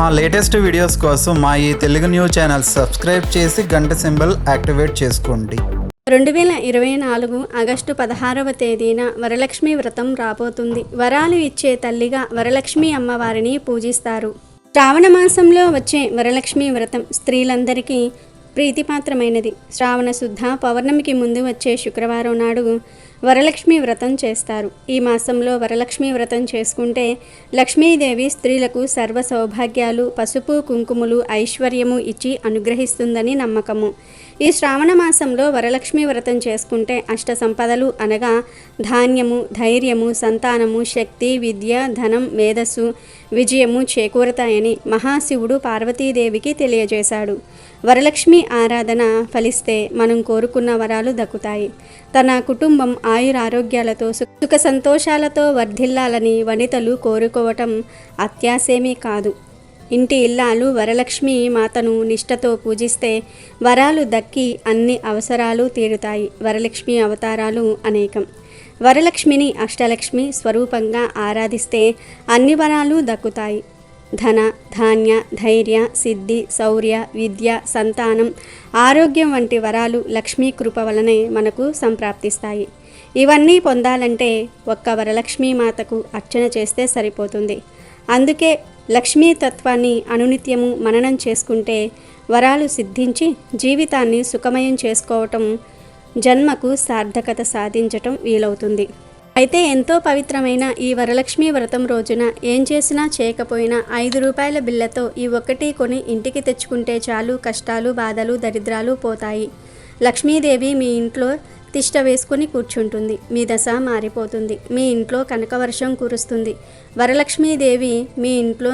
మా latest videos కోసం మా ఈ తెలుగు న్యూస్ ఛానల్ సబ్స్క్రైబ్ చేసి గంట సింబల్ యాక్టివేట్ చేసుకోండి. రెండు వేల ఇరవై నాలుగు ఆగస్టు పదహారవ తేదీన వరలక్ష్మి వ్రతం రాబోతుంది. వరాలు ఇచ్చే తల్లిగా వరలక్ష్మి అమ్మవారిని పూజిస్తారు. శ్రావణ మాసంలో వచ్చే వరలక్ష్మి వ్రతం స్త్రీలందరికీ ప్రీతిపాత్రమైనది. శ్రావణ శుద్ధ పౌర్ణమికి ముందు వచ్చే శుక్రవారం నాడు వరలక్ష్మి వ్రతం చేస్తారు. ఈ మాసంలో వరలక్ష్మి వ్రతం చేసుకుంటే లక్ష్మీదేవి స్త్రీలకు సర్వ సౌభాగ్యాలు పసుపు కుంకుమలు ఐశ్వర్యము ఇచ్చి అనుగ్రహిస్తుందని నమ్మకము. ఈ శ్రావణ మాసంలో వరలక్ష్మి వ్రతం చేసుకుంటే అష్ట సంపదలు అనగా ధాన్యము ధైర్యము సంతానము శక్తి విద్య ధనం మేధస్సు విజయము చేకూరతాయని మహాశివుడు పార్వతీదేవికి తెలియజేశాడు. వరలక్ష్మి ఆరాధన ఫలిస్తే మనం కోరుకున్న వరాలు దక్కుతాయి. తన కుటుంబం ఆయురారోగ్యాలతో సుఖ సంతోషాలతో వర్ధిల్లాలని వనితలు కోరుకోవటం అత్యాసేమీ కాదు ఇంటి ఇల్లాలు వరలక్ష్మి మాతను నిష్టతో పూజిస్తే వరాలు దక్కి అన్ని అవసరాలు తీరుతాయి. వరలక్ష్మి అవతారాలు అనేకం. వరలక్ష్మిని అష్టలక్ష్మి స్వరూపంగా ఆరాధిస్తే అన్ని వరాలు దక్కుతాయి. ధన ధాన్య ధైర్య సిద్ధి శౌర్య విద్య సంతానం ఆరోగ్యం వంటి వరాలు లక్ష్మీ కృప వలనే మనకు సంప్రాప్తిస్తాయి. ఇవన్నీ పొందాలంటే ఒక్క వరలక్ష్మీ మాతకు అర్చన చేస్తే సరిపోతుంది. అందుకే లక్ష్మీ తత్వాన్ని అనునిత్యము మననం చేసుకుంటే వరాలు సిద్ధించి జీవితాన్ని సుఖమయం చేసుకోవటం జన్మకు సార్థకత సాధించటం వీలవుతుంది. అయితే ఎంతో పవిత్రమైన ఈ వరలక్ష్మి వ్రతం రోజున ఏం చేసినా చేయకపోయినా ఐదు రూపాయల బిల్లతో ఈ ఒక్కటి కొని ఇంటికి తెచ్చుకుంటే చాలు కష్టాలు బాధలు దరిద్రాలు పోతాయి. లక్ష్మీదేవి మీ ఇంట్లో తిష్ట వేసుకుని కూర్చుంటుంది. మీ దశ మారిపోతుంది. మీ ఇంట్లో కనకవర్షం కురుస్తుంది. వరలక్ష్మీదేవి మీ ఇంట్లో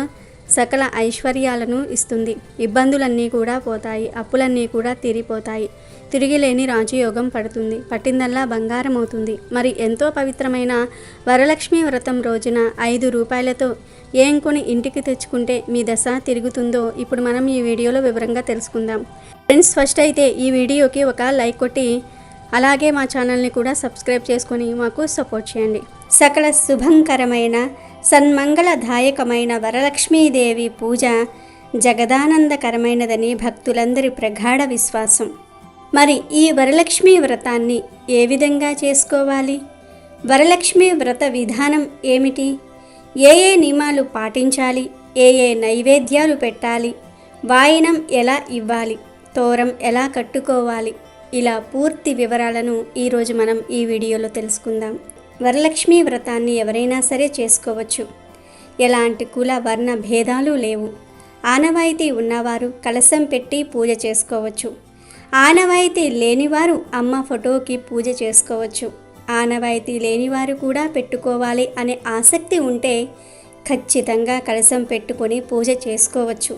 సకల ఐశ్వర్యాలను ఇస్తుంది. ఇబ్బందులన్నీ కూడా పోతాయి. అప్పులన్నీ కూడా తీరిపోతాయి. తిరిగి లేని రాజయోగం పడుతుంది. పట్టిందల్లా బంగారం అవుతుంది మరి ఎంతో పవిత్రమైన వరలక్ష్మి వ్రతం రోజున ఐదు రూపాయలతో ఏం కొని ఇంటికి తెచ్చుకుంటే మీ దశ తిరుగుతుందో ఇప్పుడు మనం ఈ వీడియోలో వివరంగా తెలుసుకుందాం. ఫ్రెండ్స్ ఫస్ట్ అయితే ఈ వీడియోకి ఒక లైక్ కొట్టి అలాగే మా ఛానల్ని కూడా సబ్స్క్రైబ్ చేసుకొని మాకు సపోర్ట్ చేయండి. సకల శుభంకరమైన సన్మంగళదాయకమైన వరలక్ష్మీదేవి పూజ జగదానందకరమైనదని భక్తులందరి ప్రగాఢ విశ్వాసం. మరి ఈ వరలక్ష్మి వ్రతాన్ని ఏ విధంగా చేసుకోవాలి? వరలక్ష్మి వ్రత విధానం ఏమిటి? ఏ ఏ నియమాలు పాటించాలి? ఏ ఏ నైవేద్యాలు పెట్టాలి? వాయినం ఎలా ఇవ్వాలి? తోరం ఎలా కట్టుకోవాలి? ఇలా పూర్తి వివరాలను ఈరోజు మనం ఈ వీడియోలో తెలుసుకుందాం. వరలక్ష్మి వ్రతాన్ని ఎవరైనా సరే చేసుకోవచ్చు. ఎలాంటి కుల వర్ణ భేదాలు లేవు. ఆనవాయితీ ఉన్నవారు కలశం పెట్టి పూజ చేసుకోవచ్చు. ఆనవాయితీ లేనివారు అమ్మ ఫోటోకి పూజ చేసుకోవచ్చు. ఆనవాయితీ లేనివారు కూడా పెట్టుకోవాలి అనే ఆసక్తి ఉంటే ఖచ్చితంగా కలశం పెట్టుకొని పూజ చేసుకోవచ్చు.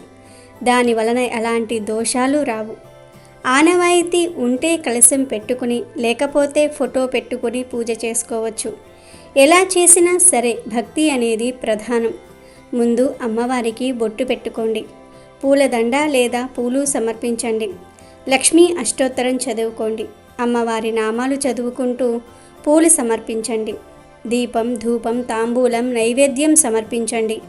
దాని వలన ఎలాంటి దోషాలు రావు. ఆనవాయితీ ఉంటే కలశం పెట్టుకుని లేకపోతే ఫోటో పెట్టుకుని పూజ చేసుకోవచ్చు. ఎలా చేసినా సరే భక్తి అనేది ప్రధానం. ముందు అమ్మవారికి బొట్టు పెట్టుకోండి. పూలదండ లేదా పూలు సమర్పించండి. లక్ష్మీ అష్టోత్తరం చదువుకోండి. అమ్మవారి నామాలు చదువుకుంటూ పూలు సమర్పించండి. దీపం ధూపం తాంబూలం నైవేద్యం సమర్పించండి.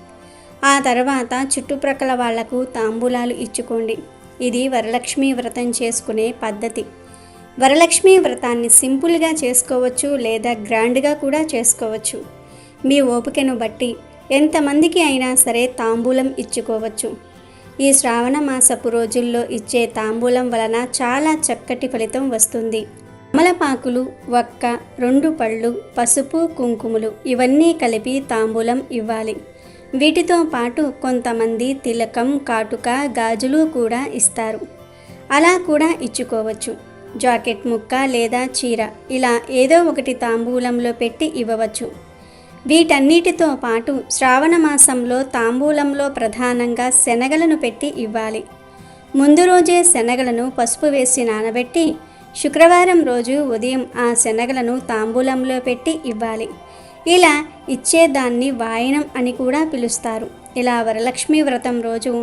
ఆ తర్వాత చుట్టుప్రక్కల వాళ్ళకు తాంబూలాలు ఇచ్చుకోండి. ఇది వరలక్ష్మి వ్రతం చేసుకునే పద్ధతి. వరలక్ష్మి వ్రతాన్ని సింపుల్గా చేసుకోవచ్చు లేదా గ్రాండ్గా కూడా చేసుకోవచ్చు. మీ ఓపికను బట్టి ఎంతమందికి అయినా సరే తాంబూలం ఇచ్చుకోవచ్చు. ఈ శ్రావణ మాసపు రోజుల్లో ఇచ్చే తాంబూలం వలన చాలా చక్కటి ఫలితం వస్తుంది. అమలపాకులు వక్క రెండు పళ్ళు పసుపు కుంకుమలు ఇవన్నీ కలిపి తాంబూలం ఇవ్వాలి. వీటితో పాటు కొంతమంది తిలకం కాటుక గాజులు కూడా ఇస్తారు. అలా కూడా ఇచ్చుకోవచ్చు. జాకెట్ ముక్క లేదా చీర ఇలా ఏదో ఒకటి తాంబూలంలో పెట్టి ఇవ్వవచ్చు. వీటన్నిటితో పాటు శ్రావణ మాసంలో తాంబూలంలో ప్రధానంగా శనగలను పెట్టి ఇవ్వాలి. ముందు రోజే శనగలను పసుపు వేసి నానబెట్టి శుక్రవారం రోజు ఉదయం ఆ శనగలను తాంబూలంలో పెట్టి ఇవ్వాలి. ఇలా ఇచ్చేదాన్ని వాయనం అని కూడా పిలుస్తారు. ఇలా వరలక్ష్మి వ్రతం రోజు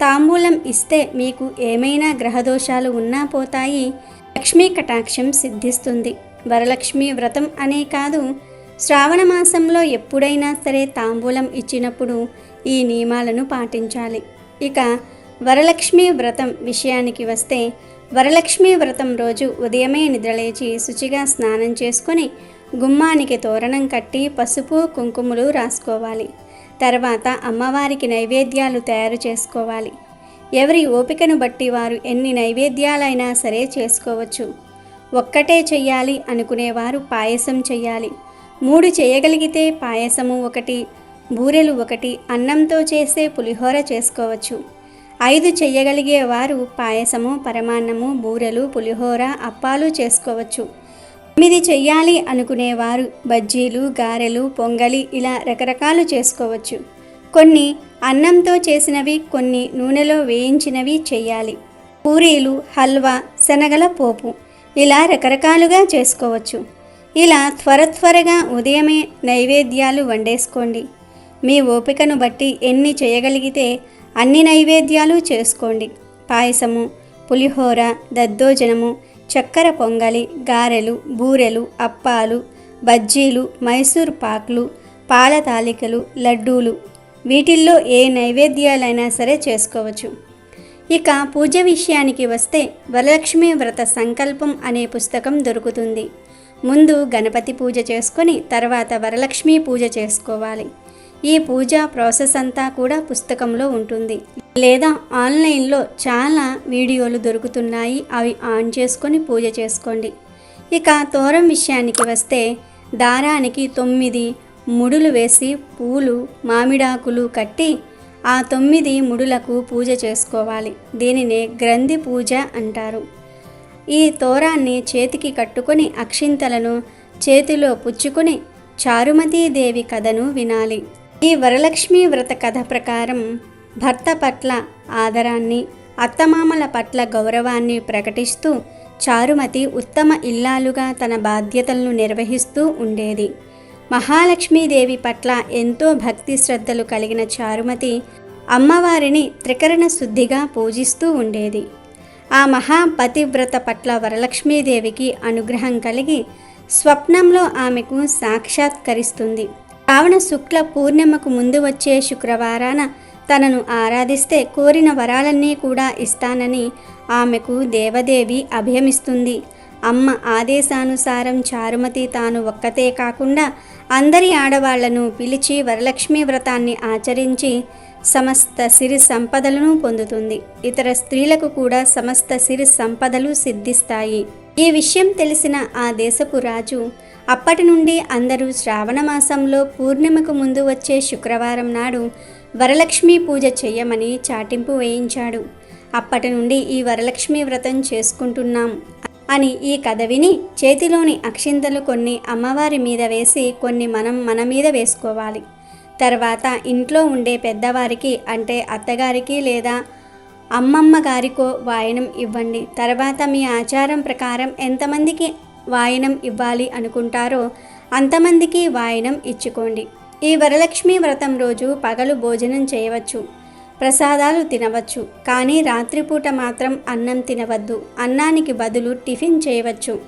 తాంబూలం ఇస్తే మీకు ఏమైనా గ్రహదోషాలు ఉన్నా పోతాయి. లక్ష్మీ కటాక్షం సిద్ధిస్తుంది. వరలక్ష్మి వ్రతం అనే కాదు శ్రావణ మాసంలో ఎప్పుడైనా సరే తాంబూలం ఇచ్చినప్పుడు ఈ నియమాలను పాటించాలి. ఇక వరలక్ష్మి వ్రతం విషయానికి వస్తే వరలక్ష్మి వ్రతం రోజు ఉదయమే నిద్రలేచి శుచిగా స్నానం చేసుకొని గుమ్మానికి తోరణం కట్టి పసుపు కుంకుమలు రాసుకోవాలి. తర్వాత అమ్మవారికి నైవేద్యాలు తయారు చేసుకోవాలి. ఎవరి ఓపికను బట్టి వారు ఎన్ని నైవేద్యాలైనా సరే చేసుకోవచ్చు. ఒక్కటే చెయ్యాలి అనుకునేవారు పాయసం చెయ్యాలి. మూడు చేయగలిగితే పాయసము ఒకటి బూరెలు ఒకటి అన్నంతో చేసే పులిహోర చేసుకోవచ్చు. ఐదు చెయ్యగలిగే వారు పాయసము పరమాన్నము బూరెలు పులిహోర అప్పాలు చేసుకోవచ్చు. తొమ్మిది చెయ్యాలి అనుకునేవారు. బజ్జీలు గారెలు పొంగలి ఇలా రకరకాలు చేసుకోవచ్చు. కొన్ని అన్నంతో చేసినవి కొన్ని నూనెలో వేయించినవి చెయ్యాలి. పూరీలు హల్వా శనగల పోపు ఇలా రకరకాలుగా చేసుకోవచ్చు. ఇలా త్వర త్వరగా ఉదయమే నైవేద్యాలు వండేసుకోండి. మీ ఓపికను బట్టి ఎన్ని చేయగలిగితే అన్ని నైవేద్యాలు చేసుకోండి. పాయసము పులిహోర దద్దోజనము చక్కెర పొంగలి గారెలు బూరెలు అప్పాలు బజ్జీలు మైసూర్ పాక్లు పాల తాలికలు లడ్డూలు. వీటిల్లో ఏ నైవేద్యాలైనా సరే చేసుకోవచ్చు. ఇక పూజ విషయానికి వస్తే వరలక్ష్మి వ్రత సంకల్పం అనే పుస్తకం దొరుకుతుంది. ముందు గణపతి పూజ చేసుకొని తర్వాత వరలక్ష్మి పూజ చేసుకోవాలి. ఈ పూజ ప్రాసెస్ అంతా కూడా పుస్తకంలో ఉంటుంది. లేదా ఆన్లైన్లో చాలా వీడియోలు దొరుకుతున్నాయి. అవి ఆన్ చేసుకొని పూజ చేసుకోండి. ఇక తోరం విషయానికి వస్తే దారానికి తొమ్మిది ముడులు వేసి పూలు మామిడాకులు కట్టి ఆ తొమ్మిది ముడులకు పూజ చేసుకోవాలి. దీనినే గ్రంథి పూజ అంటారు. ఈ తోరాన్ని చేతికి కట్టుకొని అక్షింతలను చేతిలో పుచ్చుకొని చారుమతీదేవి కథను వినాలి. ఈ వరలక్ష్మి వ్రత కథ ప్రకారం భర్త పట్ల ఆదరాన్ని అత్తమామల పట్ల గౌరవాన్ని ప్రకటిస్తూ చారుమతి ఉత్తమ ఇల్లాలుగా తన బాధ్యతలను నిర్వహిస్తూ ఉండేది. మహాలక్ష్మీదేవి పట్ల ఎంతో భక్తి శ్రద్ధలు కలిగిన చారుమతి అమ్మవారిని త్రికరణ శుద్ధిగా పూజిస్తూ ఉండేది. ఆ మహాపతివ్రత పట్ల వరలక్ష్మీదేవికి అనుగ్రహం కలిగి స్వప్నంలో ఆమెకు సాక్షాత్కరిస్తుంది. రావణ శుక్ల పూర్ణిమకు ముందు వచ్చే శుక్రవారాన తనను ఆరాధిస్తే కోరిన వరాలన్నీ కూడా ఇస్తానని ఆమెకు దేవదేవి అభయమిస్తుంది. అమ్మ ఆదేశానుసారం చారుమతి తాను ఒక్కతే కాకుండా అందరి ఆడవాళ్ళను పిలిచి వరలక్ష్మి వ్రతాన్ని ఆచరించి సమస్త సిరి సంపదలను పొందుతుంది. ఇతర స్త్రీలకు కూడా సమస్త సిరి సంపదలు సిద్ధిస్తాయి. ఈ విషయం తెలిసిన ఆ దేశపు రాజు అప్పటి నుండి అందరూ శ్రావణ మాసంలో పూర్ణిమకు ముందు వచ్చే శుక్రవారం నాడు వరలక్ష్మి పూజ చెయ్యమని చాటింపు వేయించాడు. అప్పటి నుండి ఈ వరలక్ష్మి వ్రతం చేసుకుంటున్నాం అని ఈ కథ విని చేతిలోని అక్షింతలు కొన్ని అమ్మవారి మీద వేసి కొన్ని మనం మన మీద వేసుకోవాలి. తర్వాత ఇంట్లో ఉండే పెద్దవారికి అంటే అత్తగారికి లేదా అమ్మమ్మ గారికో వాయనం ఇవ్వండి. తర్వాత మీ ఆచారం ప్రకారం ఎంతమందికి వాయనం ఇవ్వాలి అనుకుంటారో అంతమందికి వాయనం ఇచ్చుకోండి. ఈ వరలక్ష్మి వ్రతం రోజు పగలు భోజనం చేయవచ్చు. ప్రసాదాలు తినవచ్చు. కానీ రాత్రిపూట మాత్రం అన్నం తినవద్దు. అన్నానికి బదులు టిఫిన్ చేయవచ్చు.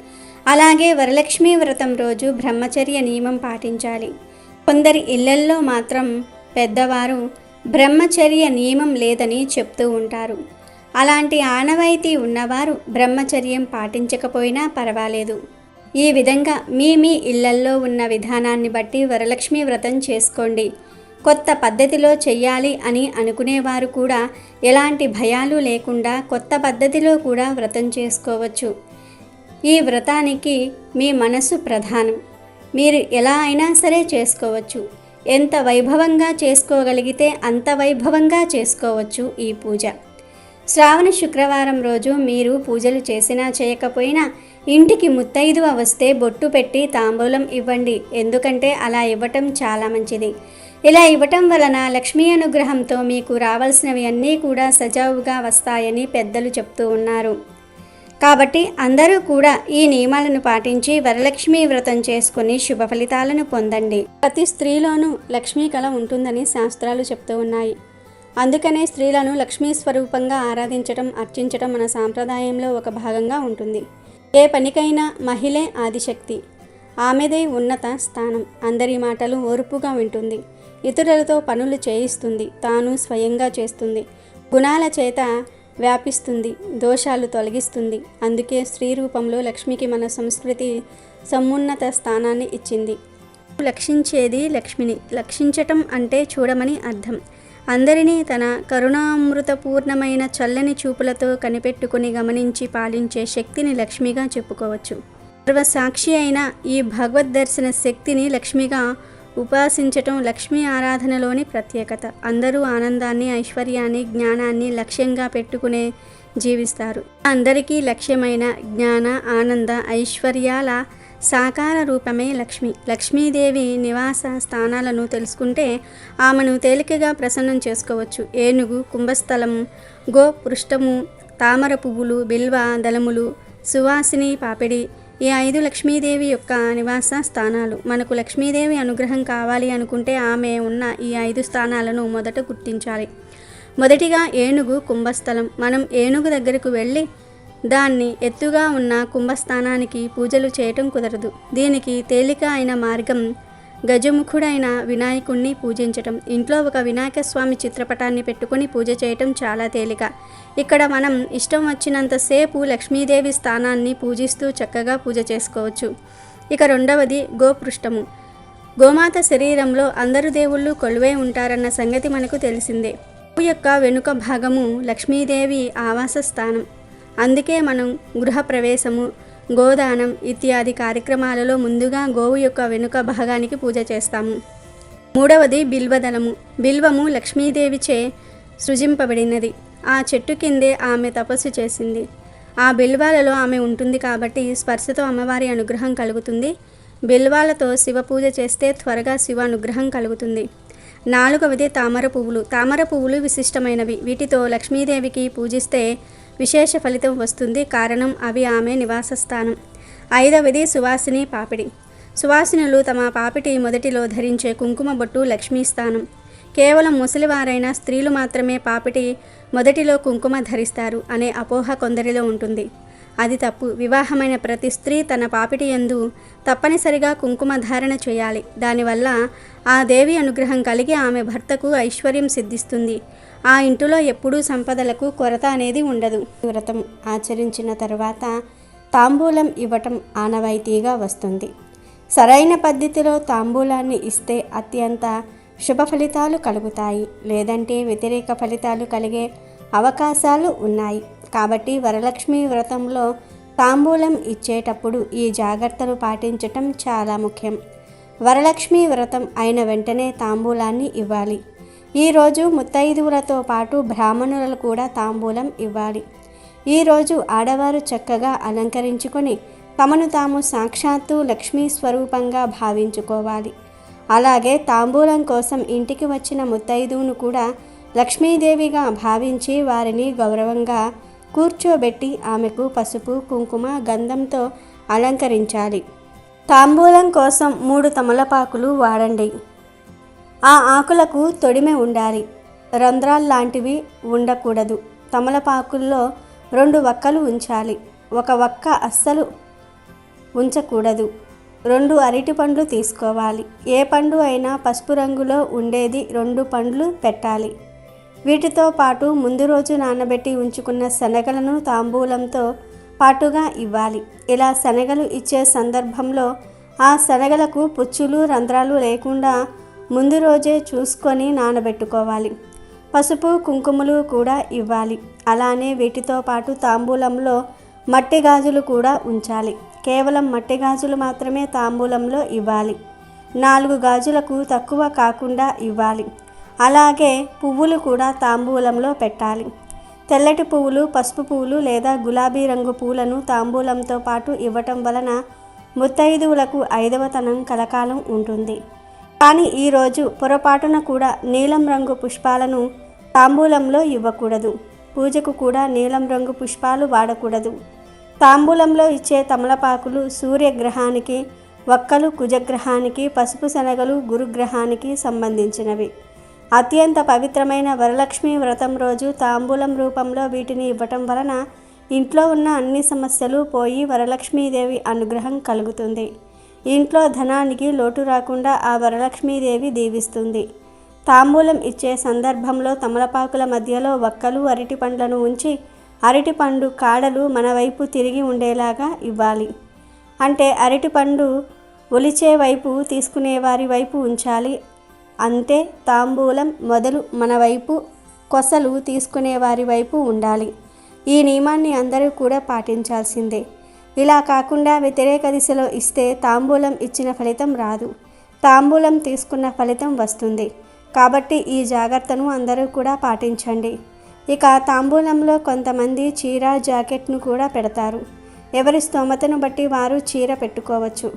అలాగే వరలక్ష్మి వ్రతం రోజు బ్రహ్మచర్య నియమం పాటించాలి. కొందరి ఇళ్ళల్లో మాత్రం పెద్దవారు బ్రహ్మచర్య నియమం లేదని చెప్తూ ఉంటారు. అలాంటి ఆనవాయితీ ఉన్నవారు బ్రహ్మచర్యం పాటించకపోయినా పర్వాలేదు. ఈ విధంగా మీ మీ ఇళ్ళల్లో ఉన్న విధానాన్ని బట్టి వరలక్ష్మి వ్రతం చేసుకోండి. కొత్త పద్ధతిలో చెయ్యాలి అని అనుకునేవారు కూడా ఎలాంటి భయాలు లేకుండా కొత్త పద్ధతిలో కూడా వ్రతం చేసుకోవచ్చు. ఈ వ్రతానికి మీ మనసు ప్రధానం. మీరు ఎలా అయినా సరే చేసుకోవచ్చు. ఎంత వైభవంగా చేసుకోగలిగితే అంత వైభవంగా చేసుకోవచ్చు ఈ పూజ. శ్రావణ శుక్రవారం రోజు మీరు పూజలు చేసినా చేయకపోయినా ఇంటికి ముత్తైదువ వస్తే బొట్టు పెట్టి తాంబూలం ఇవ్వండి. ఎందుకంటే అలా ఇవ్వటం చాలా మంచిది. ఇలా ఇవ్వటం వలన లక్ష్మీ అనుగ్రహంతో మీకు రావాల్సినవి అన్నీ కూడా సజావుగా వస్తాయని పెద్దలు చెప్తూ ఉన్నారు. కాబట్టి అందరూ కూడా ఈ నియమాలను పాటించి వరలక్ష్మి వ్రతం చేసుకుని శుభ ఫలితాలను పొందండి. ప్రతి స్త్రీలోనూ లక్ష్మీ కళ ఉంటుందని శాస్త్రాలు చెప్తూ ఉన్నాయి. అందుకనే స్త్రీలను లక్ష్మీ స్వరూపంగా ఆరాధించడం అర్చించడం మన సాంప్రదాయంలో ఒక భాగంగా ఉంటుంది. ఏ పనికైనా మహిళే ఆదిశక్తి. ఆమెదే ఉన్నత స్థానం. అందరి మాటలు ఓర్పుగా వింటుంది. ఇతరులతో పనులు చేయిస్తుంది. తాను స్వయంగా చేస్తుంది. గుణాల చేత వ్యాపిస్తుంది. దోషాలు తొలగిస్తుంది. అందుకే స్త్రీ రూపంలో లక్ష్మికి మన సంస్కృతి సమున్నత స్థానాన్ని ఇచ్చింది. లక్షించేది లక్ష్మిని. లక్షించటం అంటే చూడమని అర్థం. అందరినీ తన కరుణామృతపూర్ణమైన చల్లని చూపులతో కనిపెట్టుకుని గమనించి పాలించే శక్తిని లక్ష్మిగా చెప్పుకోవచ్చు. సర్వసాక్షి అయిన ఈ భగవద్ దర్శన శక్తిని లక్ష్మిగా ఉపాసించటం లక్ష్మీ ఆరాధనలోని ప్రత్యేకత. అందరూ ఆనందాన్ని ఐశ్వర్యాన్ని జ్ఞానాన్ని లక్ష్యంగా పెట్టుకునే జీవిస్తారు. అందరికీ లక్ష్యమైన జ్ఞాన ఆనంద ఐశ్వర్యాల సాకార రూపమే లక్ష్మి. లక్ష్మీదేవి నివాస స్థానాలను తెలుసుకుంటే ఆమెను తేలికగా ప్రసన్నం చేసుకోవచ్చు. ఏనుగు కుంభస్థలము గో పృష్ఠము తామర పువ్వులు బిల్వ దళములు సువాసిని పాపిడి ఈ ఐదు లక్ష్మీదేవి యొక్క నివాస స్థానాలు. మనకు లక్ష్మీదేవి అనుగ్రహం కావాలి అనుకుంటే ఆమె ఉన్న ఈ ఐదు స్థానాలను మొదట గుర్తించాలి. మొదటిగా ఏనుగు కుంభస్థలం. మనం ఏనుగు దగ్గరకు వెళ్ళి దాన్ని ఎత్తుగా ఉన్న కుంభస్థానానికి పూజలు చేయటం కుదరదు. దీనికి తేలిక అయిన మార్గం గజముఖుడైన వినాయకుణ్ణి పూజించటం. ఇంట్లో ఒక వినాయక స్వామి చిత్రపటాన్ని పెట్టుకొని పూజ చేయటం చాలా తేలిక. ఇక్కడ మనం ఇష్టం వచ్చినంతసేపు లక్ష్మీదేవి స్థానాన్ని పూజిస్తూ చక్కగా పూజ చేసుకోవచ్చు. ఇక రెండవది గోపృష్టము. గోమాత శరీరంలో అందరు దేవుళ్ళు కొలువై ఉంటారన్న సంగతి మనకు తెలిసిందే. గోవు యొక్క వెనుక భాగము లక్ష్మీదేవి ఆవాస స్థానం అందుకే మనం గృహప్రవేశము గోదానం ఇత్యాది కార్యక్రమాలలో ముందుగా గోవు యొక్క వెనుక భాగానికి పూజ చేస్తాము. మూడవది బిల్వదళము. బిల్వము లక్ష్మీదేవిచే సృజింపబడినది. ఆ చెట్టు కిందే ఆమె తపస్సు చేసింది. ఆ బిల్వాలలో ఆమె ఉంటుంది కాబట్టి స్పర్శతో అమ్మవారి అనుగ్రహం కలుగుతుంది. బిల్వాలతో శివ పూజ చేస్తే త్వరగా శివ అనుగ్రహం కలుగుతుంది. నాలుగవది తామర పువ్వులు. తామర పువ్వులు విశిష్టమైనవి. వీటితో లక్ష్మీదేవికి పూజిస్తే విశేష ఫలితం వస్తుంది కారణం అవి ఆమె నివాస స్థానం ఐదవది సువాసిని పాపిడి. సువాసినులు తమ పాపిటి మొదటిలో ధరించే కుంకుమ బొట్టు లక్ష్మీ స్థానం కేవలం ముసలివారైన స్త్రీలు మాత్రమే పాపిటి మొదటిలో కుంకుమ ధరిస్తారు అనే అపోహ కొందరిలో ఉంటుంది. అది తప్పు. వివాహమైన ప్రతి స్త్రీ తన పాపిటి యందు తప్పనిసరిగా కుంకుమ ధారణ చేయాలి. దానివల్ల ఆ దేవి అనుగ్రహం కలిగి ఆమె భర్తకు ఐశ్వర్యం సిద్ధిస్తుంది. ఆ ఇంటిలో ఎప్పుడూ సంపదలకు కొరత అనేది ఉండదు. వ్రతం ఆచరించిన తర్వాత తాంబూలం ఇవ్వటం ఆనవాయితీగా వస్తుంది. సరైన పద్ధతిలో తాంబూలాన్ని ఇస్తే అత్యంత శుభ ఫలితాలు కలుగుతాయి. లేదంటే వ్యతిరేక ఫలితాలు కలిగే అవకాశాలు ఉన్నాయి. కాబట్టి వరలక్ష్మి వ్రతంలో తాంబూలం ఇచ్చేటప్పుడు ఈ జాగ్రత్తలు పాటించటం చాలా ముఖ్యం. వరలక్ష్మి వ్రతం అయిన వెంటనే తాంబూలాన్ని ఇవ్వాలి. ఈరోజు ముత్తైదువులతో పాటు బ్రాహ్మణులకు కూడా తాంబూలం ఇవ్వాలి. ఈరోజు ఆడవారు చక్కగా అలంకరించుకొని తమను తాము సాక్షాత్తు లక్ష్మీ స్వరూపంగా భావించుకోవాలి. అలాగే తాంబూలం కోసం ఇంటికి వచ్చిన ముత్తైదువును కూడా లక్ష్మీదేవిగా భావించి వారిని గౌరవంగా కూర్చోబెట్టి ఆమెకు పసుపు కుంకుమ గంధంతో అలంకరించాలి. తాంబూలం కోసం మూడు తమలపాకులు వాడండి. ఆ ఆకులకు తొడిమె ఉండాలి. రంధ్రాల్లాంటివి ఉండకూడదు. తమలపాకుల్లో రెండు వక్కలు ఉంచాలి. ఒక వక్క అస్సలు ఉంచకూడదు. రెండు అరటి పండ్లు తీసుకోవాలి. ఏ పండు అయినా పసుపు రంగులో ఉండేది రెండు పండ్లు పెట్టాలి. వీటితో పాటు ముందు రోజు నానబెట్టి ఉంచుకున్న శనగలను తాంబూలంతో పాటుగా ఇవ్వాలి. ఇలా శనగలు ఇచ్చే సందర్భంలో ఆ శనగలకు పుచ్చులు రంధ్రాలు లేకుండా ముందు రోజే చూసుకొని నానబెట్టుకోవాలి. పసుపు కుంకుమలు కూడా ఇవ్వాలి. అలానే వీటితో పాటు తాంబూలంలో మట్టి గాజులు కూడా ఉంచాలి. కేవలం మట్టి గాజులు మాత్రమే తాంబూలంలో ఇవ్వాలి. నాలుగు గాజులకు తక్కువ కాకుండా ఇవ్వాలి. అలాగే పువ్వులు కూడా తాంబూలంలో పెట్టాలి. తెల్లటి పువ్వులు పసుపు పువ్వులు లేదా గులాబీ రంగు పూలను తాంబూలంతో పాటు ఇవ్వటం వలన ముత్తైదువులకు ఐదవతనం కలకాలం ఉంటుంది. కానీ ఈరోజు పొరపాటున కూడా నీలం రంగు పుష్పాలను తాంబూలంలో ఇవ్వకూడదు. పూజకు కూడా నీలం రంగు పుష్పాలు వాడకూడదు. తాంబూలంలో ఇచ్చే తమలపాకులు సూర్యగ్రహానికి వక్కలు కుజగ్రహానికి పసుపు శనగలు గురుగ్రహానికి సంబంధించినవి. అత్యంత పవిత్రమైన వరలక్ష్మి వ్రతం రోజు తాంబూలం రూపంలో వీటిని ఇవ్వటం వలన ఇంట్లో ఉన్న అన్ని సమస్యలు పోయి వరలక్ష్మీదేవి అనుగ్రహం కలుగుతుంది. ఇంట్లో ధనానికి లోటు రాకుండా ఆ వరలక్ష్మీదేవి దీవిస్తుంది. తాంబూలం ఇచ్చే సందర్భంలో తమలపాకుల మధ్యలో వక్కలు అరటి పండ్లను ఉంచి అరటిపండు కాడలు మన వైపు తిరిగి ఉండేలాగా ఇవ్వాలి. అంటే అరటిపండు ఒలిచే వైపు తీసుకునే వారి వైపు ఉంచాలి. అంతే తాంబూలం మొదలు మన వైపు కొసలు తీసుకునే వారి వైపు ఉండాలి. ఈ నియమాన్ని అందరూ కూడా పాటించాల్సిందే. ఇలా కాకుండా వ్యతిరేక దిశలో ఇస్తే తాంబూలం ఇచ్చిన ఫలితం రాదు. తాంబూలం తీసుకున్న ఫలితం వస్తుంది. కాబట్టి ఈ జాగ్రత్తను అందరూ కూడా పాటించండి. ఇక తాంబూలంలో కొంతమంది చీర జాకెట్ను కూడా పెడతారు. ఎవరి స్తోమతను బట్టి వారు చీర పెట్టుకోవచ్చు.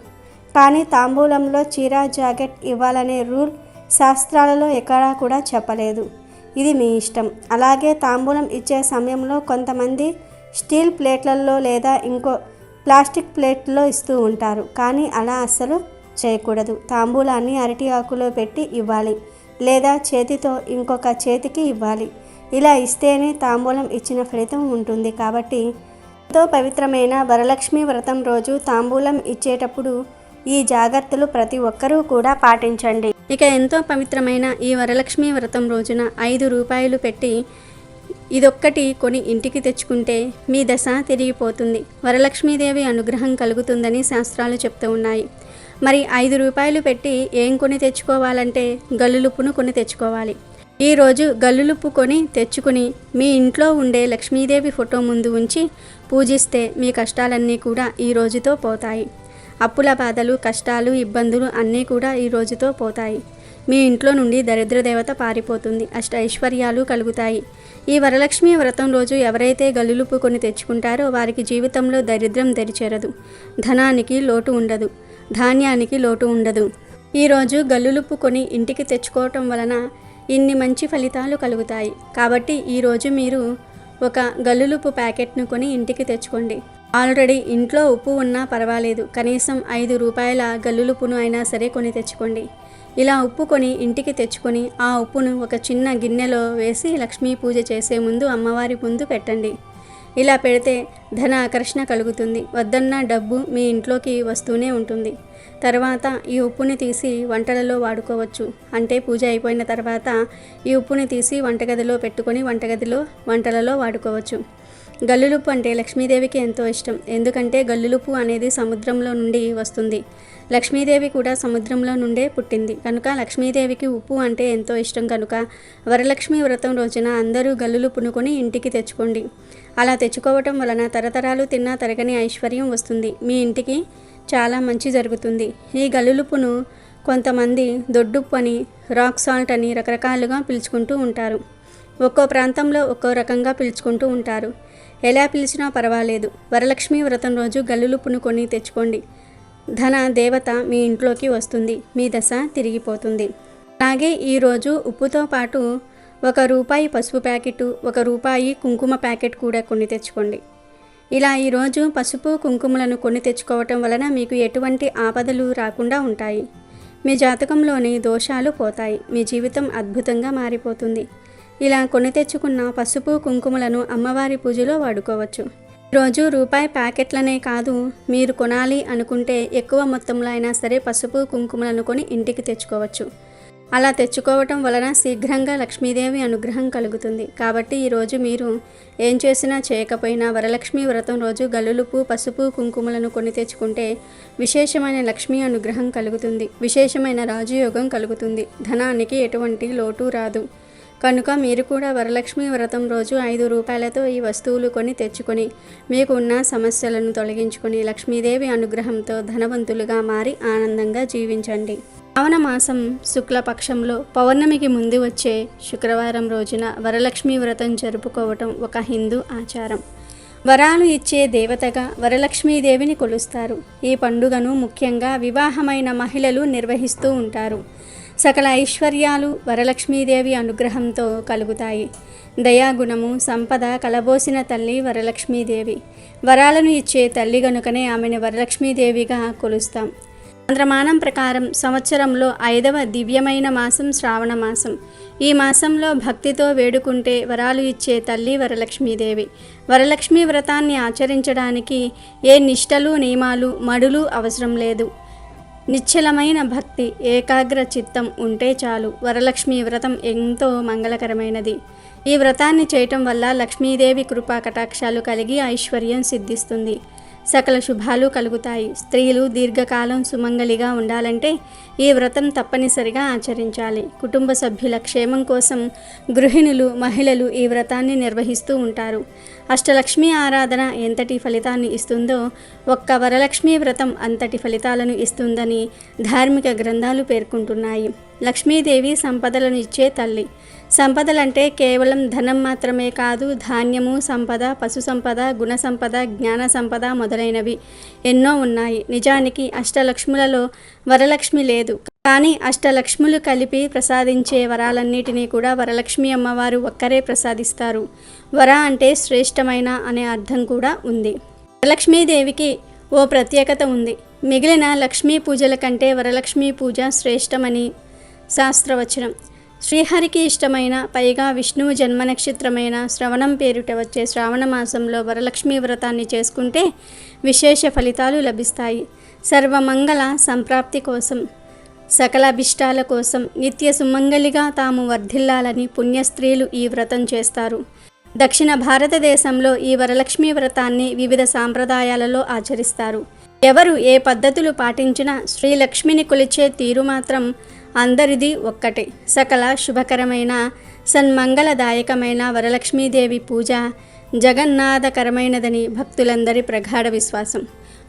కానీ తాంబూలంలో చీర జాకెట్ ఇవ్వాలనే రూల్ శాస్త్రాలలో ఎక్కడా కూడా చెప్పలేదు. ఇది మీ ఇష్టం. అలాగే తాంబూలం ఇచ్చే సమయంలో కొంతమంది స్టీల్ ప్లేట్లలో లేదా ఇంకో ప్లాస్టిక్ ప్లేట్లో ఇస్తూ ఉంటారు. కానీ అలా అస్సలు చేయకూడదు. తాంబూలాన్ని అరటి ఆకులో పెట్టి ఇవ్వాలి. లేదా చేతితో ఇంకొక చేతికి ఇవ్వాలి. ఇలా ఇస్తేనే తాంబూలం ఇచ్చిన ఫలితం ఉంటుంది. కాబట్టి ఎంతో పవిత్రమైన వరలక్ష్మి వ్రతం రోజు తాంబూలం ఇచ్చేటప్పుడు ఈ జాగ్రత్తలు ప్రతి ఒక్కరూ కూడా పాటించండి. ఇక ఎంతో పవిత్రమైన ఈ వరలక్ష్మి వ్రతం రోజున ఐదు రూపాయలు పెట్టి ఇదొక్కటి కొని ఇంటికి తెచ్చుకుంటే మీ దశ తిరిగిపోతుంది. వరలక్ష్మీదేవి అనుగ్రహం కలుగుతుందని శాస్త్రాలు చెప్తూ ఉన్నాయి. మరి ఐదు రూపాయలు పెట్టి ఏం కొని తెచ్చుకోవాలంటే గల్లులుప్పును కొని తెచ్చుకోవాలి. ఈరోజు గల్లులుప్పు కొని తెచ్చుకుని మీ ఇంట్లో ఉండే లక్ష్మీదేవి ఫోటో ముందు ఉంచి పూజిస్తే మీ కష్టాలన్నీ కూడా ఈ రోజుతో పోతాయి. అప్పుల బాధలు కష్టాలు ఇబ్బందులు అన్నీ కూడా ఈ రోజుతో పోతాయి. మీ ఇంట్లో నుండి దరిద్ర దేవత పారిపోతుంది. అష్ట ఐశ్వర్యాలు కలుగుతాయి. ఈ వరలక్ష్మి వ్రతం రోజు ఎవరైతే గల్లులుపు కొని తెచ్చుకుంటారో వారికి జీవితంలో దరిద్రం తెరిచేరదు ధనానికి లోటు ఉండదు. ధాన్యానికి లోటు ఉండదు. ఈరోజు గల్లులుప్పు కొని ఇంటికి తెచ్చుకోవటం వలన ఇన్ని మంచి ఫలితాలు కలుగుతాయి. కాబట్టి ఈరోజు మీరు ఒక గల్లులుప్పు ప్యాకెట్ను కొని ఇంటికి తెచ్చుకోండి. ఆల్రెడీ ఇంట్లో ఉప్పు ఉన్నా పర్వాలేదు. కనీసం ఐదు రూపాయల గల్లులుప్పును అయినా సరే కొని తెచ్చుకోండి. ఇలా ఉప్పు కొని ఇంటికి తెచ్చుకొని ఆ ఉప్పును ఒక చిన్న గిన్నెలో వేసి లక్ష్మీ పూజ చేసే ముందు అమ్మవారి ముందు పెట్టండి. ఇలా పెడితే ధన ఆకర్షణ కలుగుతుంది. వద్దన్న డబ్బు మీ ఇంట్లోకి వస్తూనే ఉంటుంది. తర్వాత ఈ ఉప్పుని తీసి వంటలలో వాడుకోవచ్చు. అంటే పూజ అయిపోయిన తర్వాత ఈ ఉప్పుని తీసి వంటగదిలో పెట్టుకొని వంటగదిలో వంటలలో వాడుకోవచ్చు. గల్లులుప్పు అంటే లక్ష్మీదేవికి ఎంతో ఇష్టం. ఎందుకంటే గల్లులుప్పు అనేది సముద్రంలో నుండి వస్తుంది. లక్ష్మీదేవి కూడా సముద్రంలో నుండే పుట్టింది. కనుక లక్ష్మీదేవికి ఉప్పు అంటే ఎంతో ఇష్టం కనుక వరలక్ష్మి వ్రతం రోజున అందరూ గల్లులు పునుకొని ఇంటికి తెచ్చుకోండి. అలా తెచ్చుకోవటం వలన తరతరాలు తిన్నా తరగని ఐశ్వర్యం వస్తుంది. మీ ఇంటికి చాలా మంచి జరుగుతుంది. ఈ గల్లులుప్పును కొంతమంది దొడ్డుప్పు అని రాక్ సాల్ట్ అని రకరకాలుగా పిలుచుకుంటూ ఉంటారు. ఒక్కో ప్రాంతంలో ఒక్కో రకంగా పిలుచుకుంటూ ఉంటారు. ఎలా పిలిచినా పర్వాలేదు. వరలక్ష్మి వ్రతం రోజు గల్లులుప్పును పునుకొని తెచ్చుకోండి. ధన దేవత మీ ఇంట్లోకి వస్తుంది. మీ దశ తిరిగిపోతుంది. అలాగే ఈరోజు ఉప్పుతో పాటు ఒక రూపాయి పసుపు ప్యాకెట్ ఒక రూపాయి కుంకుమ ప్యాకెట్ కూడా కొని తెచ్చుకోండి. ఇలా ఈరోజు పసుపు కుంకుమలను కొని తెచ్చుకోవటం వలన మీకు ఎటువంటి ఆపదలు రాకుండా ఉంటాయి. మీ జాతకంలోని దోషాలు పోతాయి. మీ జీవితం అద్భుతంగా మారిపోతుంది. ఇలా కొని తెచ్చుకున్న పసుపు కుంకుమలను అమ్మవారి పూజలో వాడుకోవచ్చు. రోజు రూపాయి ప్యాకెట్లనే కాదు మీరు కొనాలి అనుకుంటే ఎక్కువ మొత్తంలో అయినా సరే పసుపు కుంకుమలను కొని ఇంటికి తెచ్చుకోవచ్చు. అలా తెచ్చుకోవటం వలన శీఘ్రంగా లక్ష్మీదేవి అనుగ్రహం కలుగుతుంది. కాబట్టి ఈరోజు మీరు ఏం చేసినా చేయకపోయినా వరలక్ష్మి వ్రతం రోజు గల్లులుపు పసుపు కుంకుమలను కొని తెచ్చుకుంటే విశేషమైన లక్ష్మీ అనుగ్రహం కలుగుతుంది. విశేషమైన రాజయోగం కలుగుతుంది. ధనానికి ఎటువంటి లోటు రాదు. కనుక మీరు కూడా వరలక్ష్మి వ్రతం రోజు ఐదు రూపాయలతో ఈ వస్తువులు కొని తెచ్చుకొని మీకు ఉన్న సమస్యలను తొలగించుకొని లక్ష్మీదేవి అనుగ్రహంతో ధనవంతులుగా మారి ఆనందంగా జీవించండి. పవన మాసం శుక్లపక్షంలో పౌర్ణమికి ముందు వచ్చే శుక్రవారం రోజున వరలక్ష్మి వ్రతం జరుపుకోవటం ఒక హిందూ ఆచారం. వరాలు ఇచ్చే దేవతగా వరలక్ష్మీదేవిని కొలుస్తారు. ఈ పండుగను ముఖ్యంగా వివాహమైన మహిళలు నిర్వహిస్తూ ఉంటారు. సకల ఐశ్వర్యాలు వరలక్ష్మీదేవి అనుగ్రహంతో కలుగుతాయి. దయాగుణము సంపద కలబోసిన తల్లి వరలక్ష్మీదేవి. వరాలను ఇచ్చే తల్లి గనుకనే ఆమెను వరలక్ష్మీదేవిగా కొలుస్తాం. చంద్రమానం ప్రకారం సంవత్సరంలో ఐదవ దివ్యమైన మాసం శ్రావణ మాసం. ఈ మాసంలో భక్తితో వేడుకుంటే వరాలు ఇచ్చే తల్లి వరలక్ష్మీదేవి. వరలక్ష్మి వ్రతాన్ని ఆచరించడానికి ఏ నిష్టలు నియమాలు మడులు అవసరం లేదు. నిశ్చలమైన భక్తి ఏకాగ్ర చిత్తం ఉంటే చాలు. వరలక్ష్మి వ్రతం ఎంతో మంగళకరమైనది. ఈ వ్రతాన్ని చేయటం వల్ల లక్ష్మీదేవి కృపా కటాక్షాలు కలిగి ఐశ్వర్యం సిద్ధిస్తుంది. సకల శుభాలు కలుగుతాయి. స్త్రీలు దీర్ఘకాలం సుమంగలిగా ఉండాలంటే ఈ వ్రతం తప్పనిసరిగా ఆచరించాలి. కుటుంబ సభ్యుల క్షేమం కోసం గృహిణులు మహిళలు ఈ వ్రతాన్ని నిర్వహిస్తూ ఉంటారు. అష్టలక్ష్మి ఆరాధన ఎంతటి ఫలితాన్ని ఇస్తుందో ఒక్క వరలక్ష్మి వ్రతం అంతటి ఫలితాలను ఇస్తుందని ధార్మిక గ్రంథాలు పేర్కొంటున్నాయి. లక్ష్మీదేవి సంపదలను ఇచ్చే తల్లి. సంపదలంటే కేవలం ధనం మాత్రమే కాదు ధాన్యము సంపద పశు సంపద గుణ సంపద జ్ఞాన సంపద మొదలైనవి ఎన్నో ఉన్నాయి. నిజానికి అష్టలక్ష్ములలో వరలక్ష్మి లేదు. కానీ అష్టలక్ష్ములు కలిపి ప్రసాదించే వరాలన్నిటినీ కూడా వరలక్ష్మి అమ్మవారు ఒక్కరే ప్రసాదిస్తారు. వర అంటే శ్రేష్టమైన అనే అర్థం కూడా ఉంది. వరలక్ష్మీదేవికి ఓ ప్రత్యేకత ఉంది. మిగిలిన లక్ష్మీ పూజల కంటే వరలక్ష్మీ పూజ శ్రేష్టమని శాస్త్రవచనం. శ్రీహరికి ఇష్టమైన పైగా విష్ణువు జన్మ నక్షత్రమైన శ్రవణం పేరుట వచ్చే శ్రావణ మాసంలో వరలక్ష్మీ వ్రతాన్ని చేసుకుంటే విశేష ఫలితాలు లభిస్తాయి. సర్వమంగళ సంప్రాప్తి కోసం సకల అభిష్టాల కోసం నిత్య సుమంగలిగా తాము వర్ధిల్లాలని పుణ్యస్త్రీలు ఈ వ్రతం చేస్తారు. దక్షిణ భారతదేశంలో ఈ వరలక్ష్మి వ్రతాన్ని వివిధ సాంప్రదాయాలలో ఆచరిస్తారు. ఎవరు ఏ పద్ధతులు పాటించినా శ్రీలక్ష్మిని కొలిచే తీరు మాత్రం అందరిది ఒక్కటే. సకల శుభకరమైన సన్మంగళదాయకమైన వరలక్ష్మీదేవి పూజ జగన్నాథకరమైనదని భక్తులందరి ప్రగాఢ విశ్వాసం.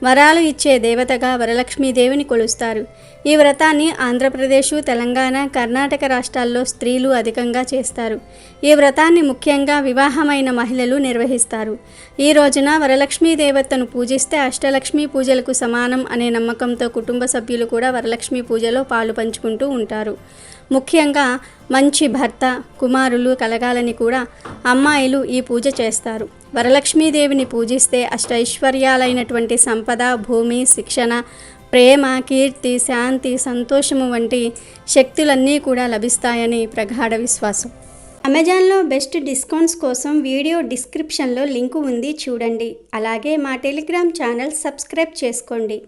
వరాలు ఇచ్చే దేవతగా వరలక్ష్మీదేవిని కొలుస్తారు. ఈ వ్రతాన్ని ఆంధ్రప్రదేశ్ తెలంగాణ కర్ణాటక రాష్ట్రాల్లో స్త్రీలు అధికంగా చేస్తారు. ఈ వ్రతాన్ని ముఖ్యంగా వివాహమైన మహిళలు నిర్వహిస్తారు. ఈ రోజున వరలక్ష్మీ దేవతను పూజిస్తే అష్టలక్ష్మి పూజలకు సమానం అనే నమ్మకంతో కుటుంబ సభ్యులు కూడా వరలక్ష్మి పూజలో పాలు పంచుకుంటూ ఉంటారు. ముఖ్యంగా మంచి భర్త కుమారులు కలగాలని కూడా అమ్మాయిలు ఈ పూజ చేస్తారు. వరలక్ష్మీదేవిని పూజిస్తే అష్టైశ్వర్యాలైనటువంటి సంపద భూమి శిక్షణ ప్రేమ కీర్తి శాంతి సంతోషము వంటి శక్తులన్నీ కూడా లభిస్తాయని ప్రగాఢ విశ్వాసం. అమెజాన్లో బెస్ట్ డిస్కౌంట్స్ కోసం వీడియో డిస్క్రిప్షన్లో లింకు ఉంది చూడండి. అలాగే మా టెలిగ్రామ్ ఛానల్ సబ్స్క్రైబ్ చేసుకోండి.